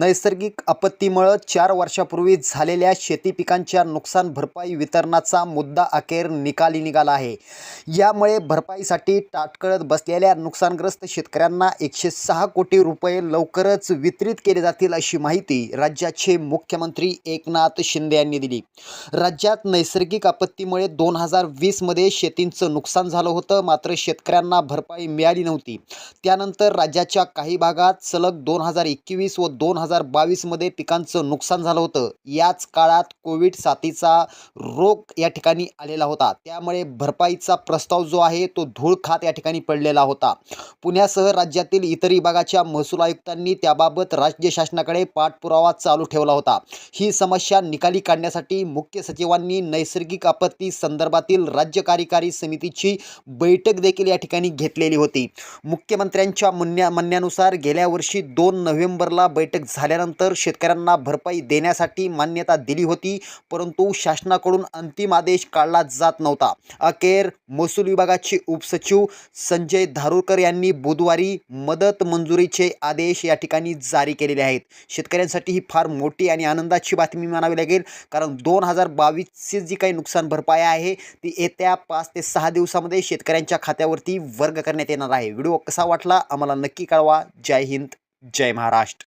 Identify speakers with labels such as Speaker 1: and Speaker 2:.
Speaker 1: नैसर्गिक आपत्तीमुळं चार वर्षापूर्वी झालेल्या शेती पिकांच्या नुकसान भरपाई वितरणाचा मुद्दा अखेर निकाली निघाला आहे. यामुळे भरपाईसाठी ताटकळत बसलेल्या नुकसानग्रस्त शेतकऱ्यांना एकशे सहा कोटी रुपये लवकरच वितरित केले जातील अशी माहिती राज्याचे मुख्यमंत्री एकनाथ शिंदे यांनी दिली. राज्यात नैसर्गिक आपत्तीमुळे दोन हजार वीसमध्ये शेतींचं नुकसान झालं होतं मात्र शेतकऱ्यांना भरपाई मिळाली नव्हती. त्यानंतर राज्याच्या काही भागात सलग दोन हजार एकवीस व दोन हजार हजार बावीसमध्ये पिकांचं नुकसान झालं होतं. याच काळात कोविड साथीचा रोग या ठिकाणी आलेला होता. त्यामुळे भरपाईचा प्रस्ताव जो आहे तो धूळ खात या ठिकाणी पडलेला होता. पुण्यासह राज्यातील इतर विभागाच्या महसूल आयुक्तांनी त्याबाबत राज्य शासनाकडे पाठपुरावा चालू ठेवला होता. ही समस्या निकाली काढण्यासाठी मुख्य सचिवांनी नैसर्गिक आपत्ती संदर्भातील राज्य कार्यकारी समितीची बैठक देखील या ठिकाणी घेतलेली होती. मुख्यमंत्र्यांच्या म्हणण्या म्हणण्यानुसार गेल्या वर्षी दोन नोव्हेंबरला बैठक झाल्यानंतर शेतकऱ्यांना भरपाई देण्यासाठी मान्यता दिली होती परंतु शासनाकडून अंतिम आदेश काढला जात नव्हता. अखेर महसूल विभागाचे उपसचिव संजय धारूरकर यांनी बुधवारी मदत मंजुरीचे आदेश या ठिकाणी जारी केलेले आहेत. शेतकऱ्यांसाठी ही फार मोठी आणि आनंदाची बातमी म्हणावी लागेल कारण दोन हजार बावीसची जी काही नुकसान भरपाई आहे ती येत्या पाच ते सहा दिवसामध्ये शेतकऱ्यांच्या खात्यावरती वर्ग करण्यात येणार आहे. व्हिडिओ कसा वाटला आम्हाला नक्की कळवा. जय हिंद जय महाराष्ट्र.